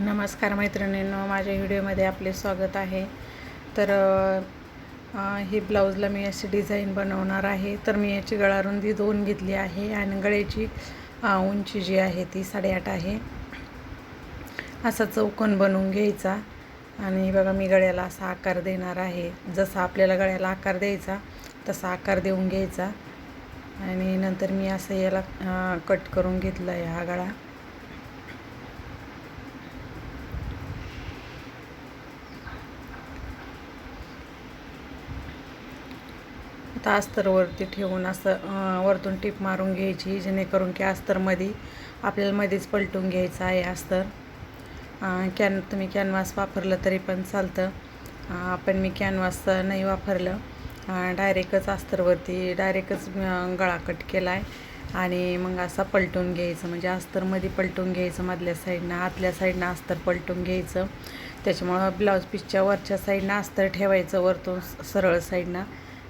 नमस्कार मैत्रिणींनो माझ्या व्हिडिओमध्ये आपले स्वागत आहे. तर हे ब्लाऊजला मी अशी डिझाईन बनवणार आहे. तर मी याची गळारुंदी दोन घेतली आहे आणि गळ्याची उंची जी आहे ती साडेआठ आहे. असा चौकोन बनवून घ्यायचा आणि बघा मी गळ्याला असा आकार देणार आहे. जसा आपल्याला गळ्याला आकार द्यायचा तसा आकार देऊन घ्यायचा. आणि नंतर मी असं याला कट करून घेतला आहे हा गळा. आता अस्तरवरती ठेवून असं वरतून टीप मारून घ्यायची जेणेकरून की अस्तरमध्ये आपल्याला मध्येच पलटून घ्यायचं आहे अस्तर. कॅन तुम्ही कॅनव्हास वापरलं तरी पण चालतं. पण मी कॅनव्हास नाही वापरलं. डायरेक्टच अस्तरवरती डायरेक्टच गळा कट केला आहे आणि मग असा पलटून घ्यायचं. म्हणजे अस्तरमध्ये पलटून घ्यायचं मधल्या साईडनं आतल्या साईडनं अस्तर पलटून घ्यायचं. त्याच्यामुळं ब्लाऊज पीसच्या वरच्या साईडनं अस्तर ठेवायचं वरतून स- सरळ साईडनं.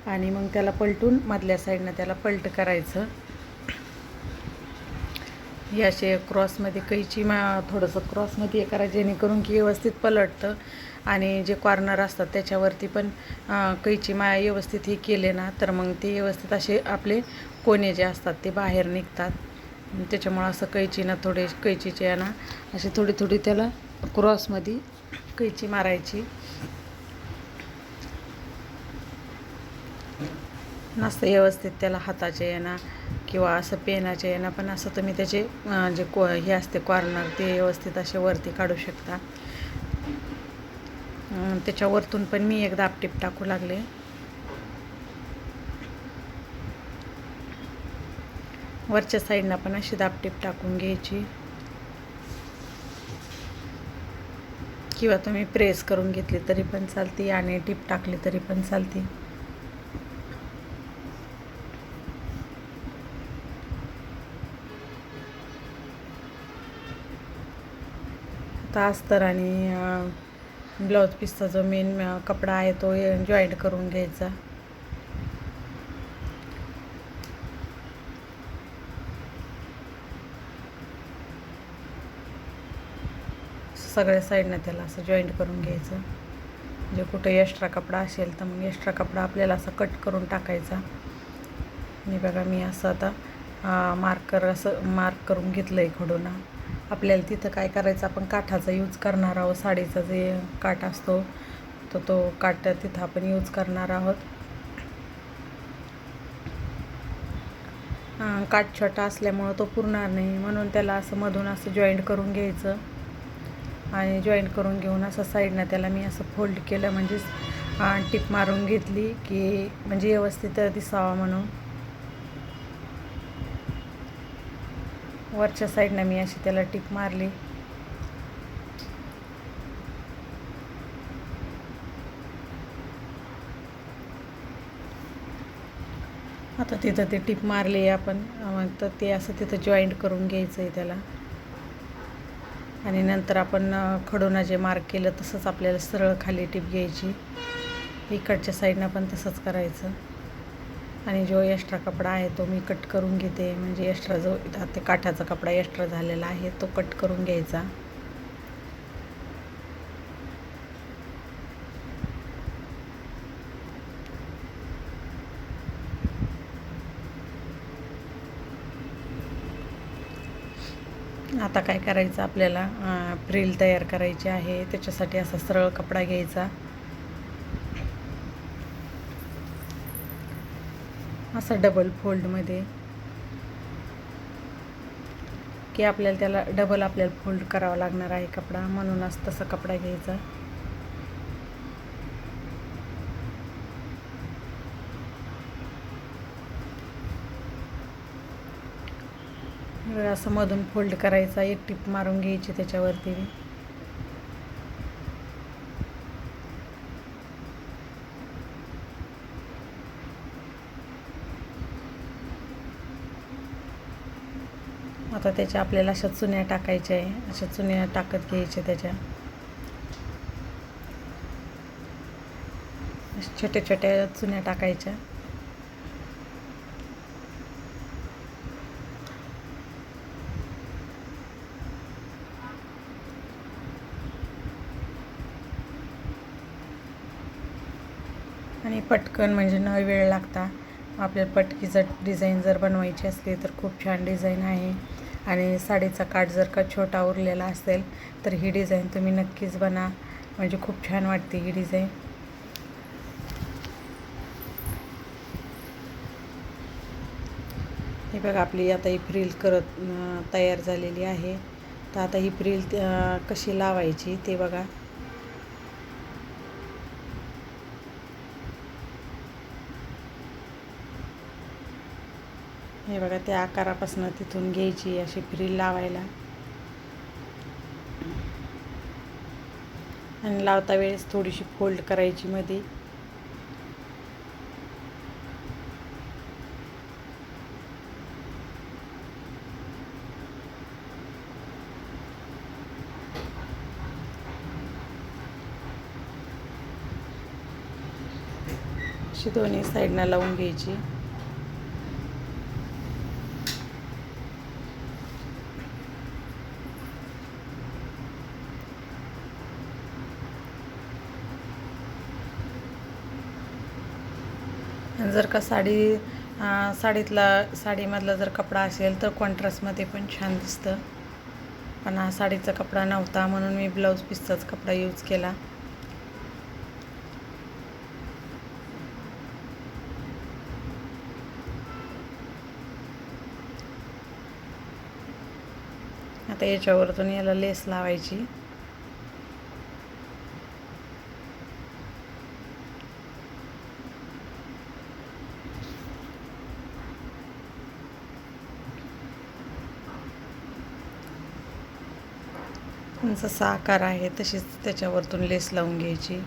आणि मग त्याला पलटून मधल्या साईडनं त्याला पलट करायचं. हे असे क्रॉसमध्ये कैची मा थोडंसं क्रॉसमध्ये हे करा जेणेकरून की व्यवस्थित पलटतं. आणि जे कॉर्नर असतात त्याच्यावरती पण कैची मा व्यवस्थित हे केले ना तर मग ते व्यवस्थित असे आपले कोणे जे असतात ते बाहेर निघतात. त्याच्यामुळं असं कैचीनं थोडे कैचीचे आहे ना अशी थोडी थोडी त्याला क्रॉसमध्ये कैची मारायची. नसतं व्यवस्थित त्याला हाताचे येणं किंवा असं पेनाचे येणं पण असं तुम्ही त्याचे जे को हे असते कॉर्नर ते व्यवस्थित असे वरती काढू शकता. त्याच्यावरतून पण मी एकदा आपटीप टाकू लागले. वरच्या साईडनं पण अशी दापटीप टाकून घ्यायची. किंवा तुम्ही प्रेस करून घेतली तरी पण चालते आणि टीप टाकली तरी पण चालते. आता अस्तर आणि ब्लाऊज पीसचा जो मेन कपडा आहे तो जॉईंट करून घ्यायचा. सगळ्या साईडनं त्याला असं जॉईंट करून घ्यायचं. म्हणजे कुठं एक्स्ट्रा कपडा असेल तर मग एक्स्ट्रा कपडा आपल्याला असं कट करून टाकायचा. मी बघा मी असं आता मार्कर असं मार्क करून घेतलं आहे खडून. आपल्याला तिथं काय करायचं आपण काठाचा यूज करणार आहोत. साडीचा जे काठ असतो तो तो काठ तिथं आपण यूज करणार आहोत. काठ छोटा असल्यामुळं तो पुरणार नाही. म्हणून त्याला असं मधून असं जॉईंट करून घ्यायचं. आणि जॉईंट करून घेऊन असं साईडनं त्याला मी असं फोल्ड केलं. म्हणजेच टिप मारून घेतली की म्हणजे व्यवस्थित दिसावा म्हणून. वरच्या साईडनं मी अशी त्याला टिप मारली. आता तिथं ते टिप मारली आपण. तर ते असं तिथं जॉईंट करून घ्यायचं आहे त्याला. आणि नंतर आपण खडूना जे मार्क केलं तसंच आपल्याला सरळ खाली टिप घ्यायची. इकडच्या साईडनं पण तसंच करायचं. आणि जो एक्स्ट्रा कपडा आहे तो मी कट करून घेते. म्हणजे एक्स्ट्रा जो ते काठाचा कपडा एक्स्ट्रा झालेला आहे तो कट करून घ्यायचा. आता काय करायचं आपल्याला? फ्रिल तयार करायची आहे. त्याच्यासाठी असा सरळ कपडा घ्यायचा. असा डबल फोल्डमध्ये की आपल्याला त्याला डबल आपल्याला फोल्ड करावा लागणार आहे कपडा. म्हणूनच तसा कपडा घ्यायचा. असं मधून फोल्ड करायचा. एक टिप मारून घ्यायची त्याच्यावरती. आता त्याच्या आपल्याला अशा चुन्या टाकायच्या आहे. अशा चुन्या टाकत घ्यायच्या त्याच्या. छोट्या छोट्या चुन्या टाकायच्या. आणि पटकन म्हणजे न वेळ लागता आपल्याला पटकी जर डिझाईन जर बनवायची असली तर खूप छान डिझाईन आहे. आणि साडीचा काठ जर का छोटा उरलेला असेल तर ही डिझाईन तुम्ही नक्कीच बना. म्हणजे खूप छान वाटते ही डिझाईन. हे बघा आपली आता ही फ्रील करत तयार झालेली आहे. तर आता ही फ्रील कशी लावायची ते बघा. हे बघा त्या आकारापासून तिथून घ्यायची अशी फ्रील लावायला. आणि लावता वेळेस थोडीशी फोल्ड करायची मध्ये. अशी दोन्ही साईडनं लावून घ्यायची आणि जर का साडी साडीतला साडीमधला जर कपडा असेल तर कॉन्ट्रास्टमध्ये पण छान दिसतं. पण हा साडीचा कपडा नव्हता म्हणून मी ब्लाऊज पीसचाच कपडा यूज केला. आता याच्यावरतून याला लेस लावायची. जसा आकार आहे तशीच त्याच्यावरतून लेस लावून घ्यायची.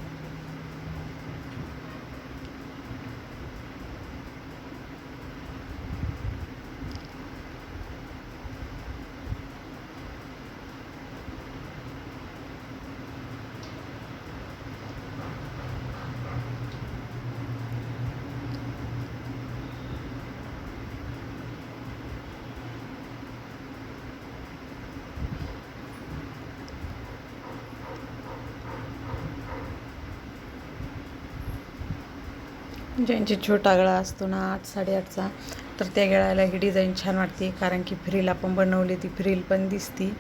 ज्यांची छोटा गळा असतो ना आठ साडेआठचा तर त्या गळ्याला ही डिझाईन छान वाटते कारण की फ्रील आपण बनवली ती फ्रील पण दिसती.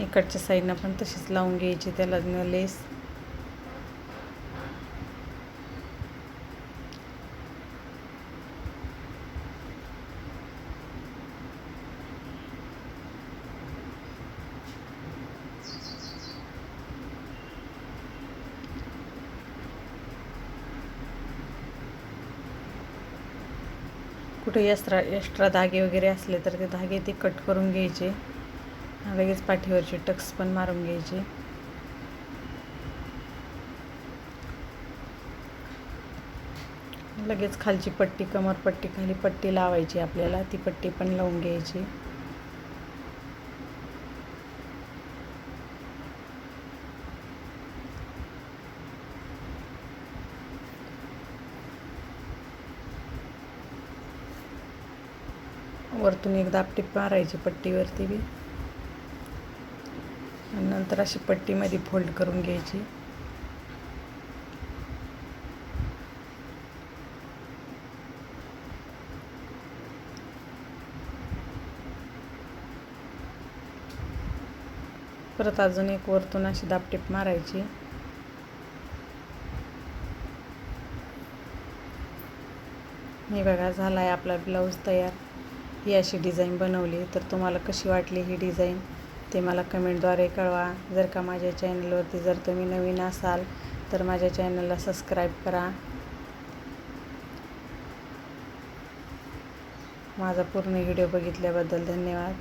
इकडच्या साईडनं पण तशीच लावून घ्यायची त्याला लेस. कुठे एक्स्ट्रा एक्स्ट्रा धागे वगैरे असले तर ते धागे ते कट करून घ्यायचे. लगेच पाठीवरचे टक्स पण मारून घ्यायचे. लगेच खालची पट्टी कमरपट्टी खाली पट्टी लावायची आपल्याला. ती पट्टी पण लावून घ्यायची. वरतून एक आपटी मारायची पट्टीवरती बी. आणि नंतर अशी पट्टीमध्ये फोल्ड करून घ्यायची. परत अजून एक वरतून अशी दापटीप मारायची. हे बघा झाला आहे आपला ब्लाऊज तयार. ही अशी डिझाईन बनवली. तर तुम्हाला कशी वाटली ही डिझाईन? ते मला कमेंटद्वारे कळवा. जर का माझ्या चॅनलवरती जर तुम्ही नवीन असाल तर माझ्या चॅनलला सबस्क्राईब करा. माझा पूर्ण व्हिडिओ बघितल्याबद्दल धन्यवाद.